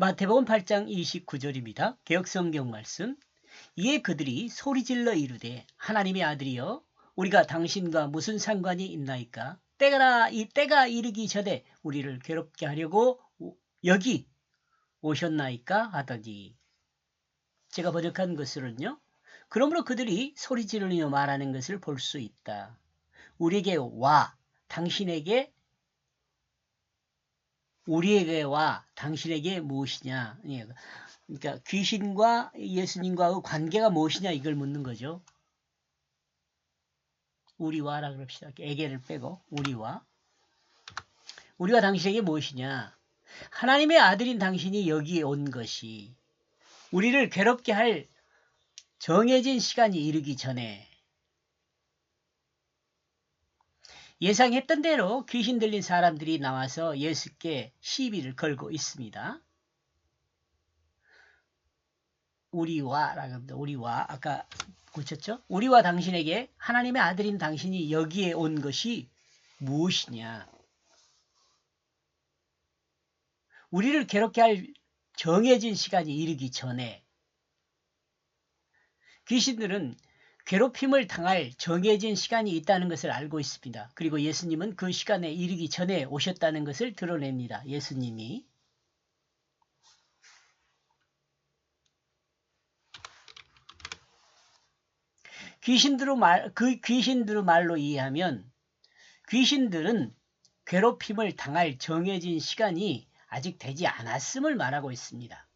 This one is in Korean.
마태복음 8장 29절입니다. 개혁성경 말씀. 이에 그들이 소리질러 이르되 하나님의 아들이여 우리가 당신과 무슨 상관이 있나이까 때가 이 때가 이르기 전에 우리를 괴롭게 하려고 오- 여기 오셨나이까 하더니 제가 번역한 것으로는요. 그러므로 그들이 소리 지르며 말하는 것을 볼 수 있다. 우리에게 와 당신에게 우리에게 와 당신에게 무엇이냐? 예, 그러니까 귀신과 예수님과의 관계가 무엇이냐 이걸 묻는 거죠. 우리와라 그럽시다. 에게를 빼고 우리와 우리가 당신에게 무엇이냐? 하나님의 아들인 당신이 여기에 온 것이 우리를 괴롭게 할 정해진 시간이 이르기 전에 예상했던 대로 귀신 들린 사람들이 나와서 예수께 시비를 걸고 있습니다. 우리와 라고 합니다. 우리와 아까 고쳤죠? 우리와 당신에게 하나님의 아들인 당신이 여기에 온 것이 무엇이냐? 우리를 괴롭게 할 정해진 시간이 이르기 전에 귀신들은 괴롭힘을 당할 정해진 시간이 있다는 것을 알고 있습니다. 그리고 예수님은 그 시간에 이르기 전에 오셨다는 것을 드러냅니다. 예수님이. 귀신들의 말, 그 귀신들의 말로 이해하면 귀신들은 괴롭힘을 당할 정해진 시간이 아직 되지 않았음을 말하고 있습니다.